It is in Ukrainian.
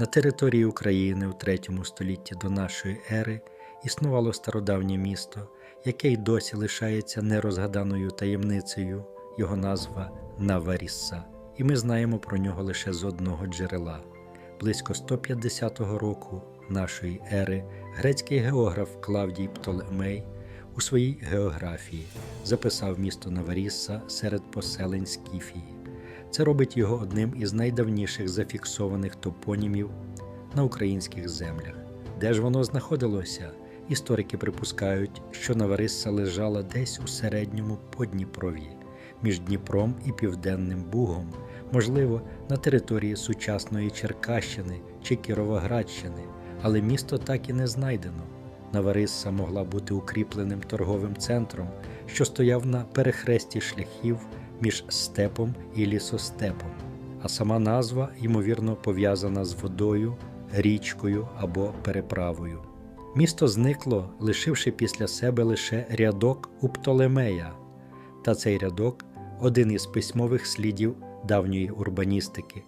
На території України у третьому столітті до нашої ери існувало стародавнє місто, яке й досі лишається нерозгаданою таємницею, його назва Наварісса, і ми знаємо про нього лише з одного джерела. Близько 150 року нашої ери грецький географ Клавдій Птолемей у своїй географії записав місто Наварісса серед поселень Скіфії. Це робить його одним із найдавніших зафіксованих топонімів на українських землях. Де ж воно знаходилося? Історики припускають, що Наварисса лежала десь у середньому Подніпров'ї, між Дніпром і Південним Бугом, можливо, на території сучасної Черкащини чи Кіровоградщини, але місто так і не знайдено. Наварисса могла бути укріпленим торговим центром, що стояв на перехресті шляхів між степом і лісостепом, а сама назва, ймовірно, пов'язана з водою, річкою або переправою. Місто зникло, лишивши після себе лише рядок у Птолемея, та цей рядок один із письмових слідів давньої урбаністики.